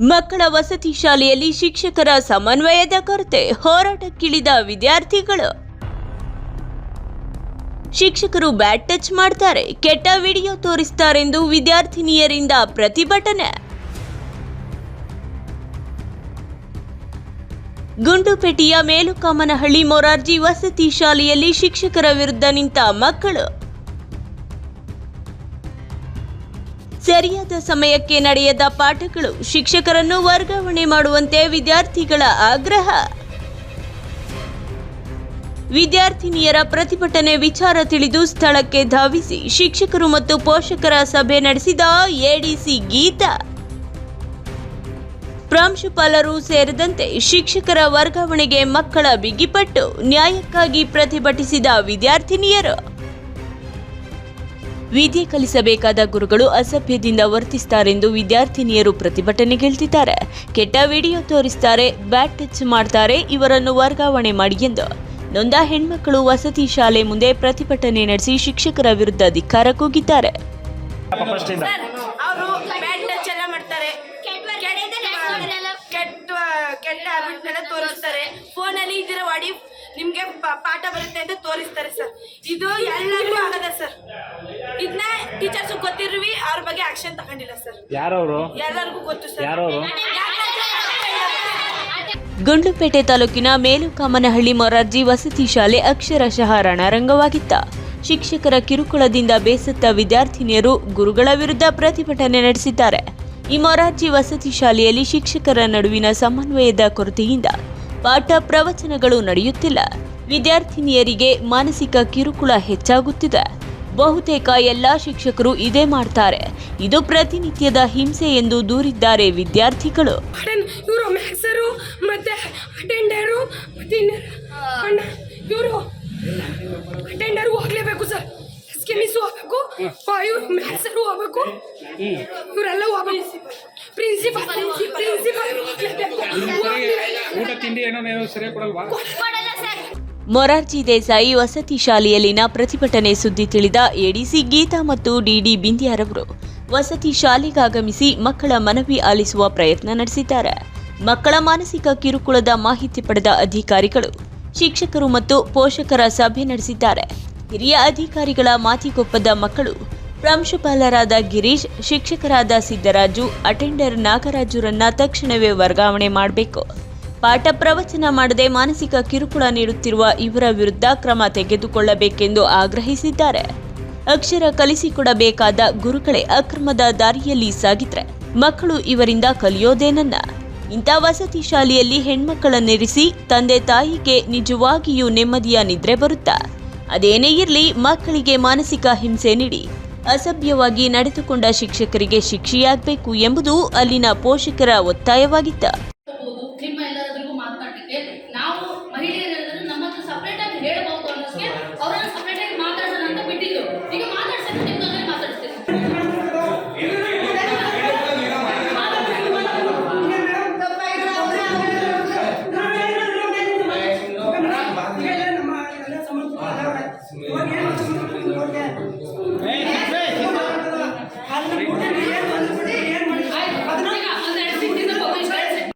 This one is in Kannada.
ಮಕ್ಕಳ ವಸತಿ ಶಾಲೆಯಲ್ಲಿ ಶಿಕ್ಷಕರ ಸಮನ್ವಯದ ಕೊರತೆ, ಹೋರಾಟಕ್ಕಿಳಿದ ವಿದ್ಯಾರ್ಥಿಗಳು. ಶಿಕ್ಷಕರು ಬ್ಯಾಟ್ ಟಚ್ ಮಾಡ್ತಾರೆ, ಕೆಟ್ಟ ವಿಡಿಯೋ ತೋರಿಸ್ತಾರೆಂದು ವಿದ್ಯಾರ್ಥಿನಿಯರಿಂದ ಪ್ರತಿಭಟನೆ. ಗುಂಡುಪೇಟೆಯ ಮೇಲುಕಾಮನಹಳ್ಳಿ ಮೊರಾರ್ಜಿ ವಸತಿ ಶಾಲೆಯಲ್ಲಿ ಶಿಕ್ಷಕರ ವಿರುದ್ಧ ನಿಂತ ಮಕ್ಕಳು. ಸರಿಯಾದ ಸಮಯಕ್ಕೆ ನಡೆಯದ ಪಾಠಗಳು ಶಿಕ್ಷಕರನ್ನು ವರ್ಗಾವಣೆ ಮಾಡುವಂತೆ ವಿದ್ಯಾರ್ಥಿಗಳ ಆಗ್ರಹ. ವಿದ್ಯಾರ್ಥಿನಿಯರ ಪ್ರತಿಭಟನೆ ವಿಚಾರ ತಿಳಿದು ಸ್ಥಳಕ್ಕೆ ಧಾವಿಸಿ ಶಿಕ್ಷಕರು ಮತ್ತು ಪೋಷಕರ ಸಭೆ ನಡೆಸಿದ ಎಡಿಸಿ ಗೀತಾ. ಪ್ರಾಂಶುಪಾಲರು ಸೇರಿದಂತೆ ಶಿಕ್ಷಕರ ವರ್ಗಾವಣೆಗೆ ಮಕ್ಕಳ ಬಿಗಿಪಟ್ಟು ನ್ಯಾಯಕ್ಕಾಗಿ ಪ್ರತಿಭಟಿಸಿದ ವಿದ್ಯಾರ್ಥಿನಿಯರು. ವಿದ್ಯೆ ಕಲಿಸಬೇಕಾದ ಗುರುಗಳು ಅಸಭ್ಯದಿಂದ ವರ್ತಿಸ್ತಾರೆಂದು ವಿದ್ಯಾರ್ಥಿನಿಯರು ಪ್ರತಿಭಟನೆಗಿಳಿದಿದ್ದಾರೆ ಕೆಟ್ಟ ವಿಡಿಯೋ ತೋರಿಸ್ತಾರೆ ಬ್ಯಾಟ್ ಟಚ್ ಮಾಡ್ತಾರೆ, ಇವರನ್ನು ವರ್ಗಾವಣೆ ಮಾಡಿ ಎಂದು. ನೊಂದ ಹೆಣ್ಮಕ್ಕಳು ವಸತಿ ಶಾಲೆ ಮುಂದೆ ಪ್ರತಿಭಟನೆ ನಡೆಸಿ ಶಿಕ್ಷಕರ ವಿರುದ್ಧ ಧಿಕ್ಕಾರ ಕೂಗಿದ್ದಾರೆ ಫಸ್ಟಿಂದ ಸರ್ ಅವರು ಬ್ಯಾಡ್ ಟಚ್ ಎಲ್ಲ ಮಾಡ್ತಾರೆ ಕೆಟ್ಟ ಕೆಟ್ಟ ಹ್ಯಾಬಿಟ್ನೆಲ್ಲ ತೋರಿಸ್ತಾರೆ. ಅಲ್ಲಿ ಇದರ ವಾಡಿ ನಿಮ್ಗೆ ಪಾಠ ಬರುತ್ತೆ ಅಂತ ತೋರಿಸ್ತಾರೆ ಸರ್. ಇದು ಎಲ್ಲರಿಗೂ ಆಗದ ಸರ್. ಇದನ್ನ ಟೀಚರ್ಸ್ ಗೊತ್ತಿರುವಿ ಅವ್ರ ಬಗ್ಗೆ ಆಕ್ಷನ್ ತಗೊಂಡಿಲ್ಲ ಸರ್. ಯಾರವರು? ಎಲ್ಲರಿಗೂ ಗೊತ್ತು ಸರ್. ಯಾರವರು? ಗುಂಡ್ಲುಪೇಟೆ ತಾಲೂಕಿನ ಮೇಲುಕಾಮನಹಳ್ಳಿ ಮೊರಾರ್ಜಿ ವಸತಿ ಶಾಲೆ ಅಕ್ಷರಶಃ ರಣರಂಗವಾಗಿತ್ತ ಶಿಕ್ಷಕರ ಕಿರುಕುಳದಿಂದ ಬೇಸತ್ತ ವಿದ್ಯಾರ್ಥಿನಿಯರು ಗುರುಗಳ ವಿರುದ್ಧ ಪ್ರತಿಭಟನೆ ನಡೆಸಿದ್ದಾರೆ. ಈ ಮೊರಾರ್ಜಿ ವಸತಿ ಶಾಲೆಯಲ್ಲಿ ಶಿಕ್ಷಕರ ನಡುವಿನ ಸಮನ್ವಯದ ಕೊರತೆಯಿಂದ ಪಾಠ ಪ್ರವಚನಗಳು ನಡೆಯುತ್ತಿಲ್ಲ. ವಿದ್ಯಾರ್ಥಿನಿಯರಿಗೆ ಮಾನಸಿಕ ಕಿರುಕುಳ ಹೆಚ್ಚಾಗುತ್ತಿದೆ. ಬಹುತೇಕ ಎಲ್ಲಾ ಶಿಕ್ಷಕರು ಇದೇ ಮಾಡ್ತಾರೆ. ಇದು ಪ್ರತಿನಿತ್ಯದ ಹಿಂಸೆ ಎಂದು ದೂರಿದ್ದಾರೆ ವಿದ್ಯಾರ್ಥಿಗಳು. ಇವರು ಮ್ಯಾಕ್ಸರು ಮತ್ತೆ ಅಟೆಂಡರು ಅಣ್ಣ ಇವರು ಅಟೆಂಡರ್ ಹೋಗ್ಲೇಬೇಕು ಸರ್. ಮಿಸ್ ಹೋಗ್ಬೇಕು. ಇವ್ರು ಹೋಗ್ಬೇಕು. ಇವರೆಲ್ಲ ಹೋಗ್ಬೇಕು. ಪ್ರಿನ್ಸಿಪಾಲ್ ಪ್ರಿನ್ಸಿಪಾಲ್ ಊಟ ತಿಂಡಿ ಏನೋ ಏನೋ ಸರಿಯಾಗಿ ಕೊಡಲ್ವಾ ಮೊರಾರ್ಜಿ ದೇಸಾಯಿ ವಸತಿ ಶಾಲೆಯಲ್ಲಿನ ಪ್ರತಿಭಟನೆ ಸುದ್ದಿ ತಿಳಿದ ಎಡಿಸಿ ಗೀತಾ ಮತ್ತು ಡಿಡಿ ಬಿಂದ್ಯಾರವರು ವಸತಿ ಶಾಲೆಗಾಗಮಿಸಿ ಮಕ್ಕಳ ಮನವಿ ಆಲಿಸುವ ಪ್ರಯತ್ನ ನಡೆಸಿದ್ದಾರೆ. ಮಕ್ಕಳ ಮಾನಸಿಕ ಕಿರುಕುಳದ ಮಾಹಿತಿ ಪಡೆದ ಅಧಿಕಾರಿಗಳು ಶಿಕ್ಷಕರು ಮತ್ತು ಪೋಷಕರ ಸಭೆ ನಡೆಸಿದ್ದಾರೆ. ಹಿರಿಯ ಅಧಿಕಾರಿಗಳ ಮಾತಿಗೊಪ್ಪದ ಮಕ್ಕಳು ಪ್ರಾಂಶುಪಾಲರಾದ ಗಿರೀಶ್, ಶಿಕ್ಷಕರಾದ ಸಿದ್ದರಾಜು, ಅಟೆಂಡರ್ ನಾಗರಾಜುರನ್ನ ತಕ್ಷಣವೇ ವರ್ಗಾವಣೆ ಮಾಡಬೇಕು. ಪಾಠ ಪ್ರವಚನ ಮಾಡದೆ ಮಾನಸಿಕ ಕಿರುಕುಳ ನೀಡುತ್ತಿರುವ ಇವರ ವಿರುದ್ಧ ಕ್ರಮ ತೆಗೆದುಕೊಳ್ಳಬೇಕೆಂದು ಆಗ್ರಹಿಸಿದ್ದಾರೆ. ಅಕ್ಷರ ಕಲಿಸಿಕೊಡಬೇಕಾದ ಗುರುಗಳೇ ಅಕ್ರಮದ ದಾರಿಯಲ್ಲಿ ಸಾಗಿದ್ರೆ ಮಕ್ಕಳು ಇವರಿಂದ ಕಲಿಯೋದೇನನ್ನ ಇಂಥ ವಸತಿ ಶಾಲೆಯಲ್ಲಿ ಹೆಣ್ಮಕ್ಕಳನ್ನಿರಿಸಿ ತಂದೆ ತಾಯಿಗೆ ನಿಜವಾಗಿಯೂ ನೆಮ್ಮದಿಯ ನಿದ್ರೆ ಬರುತ್ತಾ? ಅದೇನೇ ಇರಲಿ, ಮಕ್ಕಳಿಗೆ ಮಾನಸಿಕ ಹಿಂಸೆ ನೀಡಿ. ಅಸಭ್ಯವಾಗಿ ನಡೆದುಕೊಂಡ ಶಿಕ್ಷಕರಿಗೆ ಶಿಕ್ಷೆಯಾಗಬೇಕು ಎಂಬುದು ಅಲ್ಲಿನ ಪೋಷಕರ ಒತ್ತಾಯವಾಗಿತ್ತ.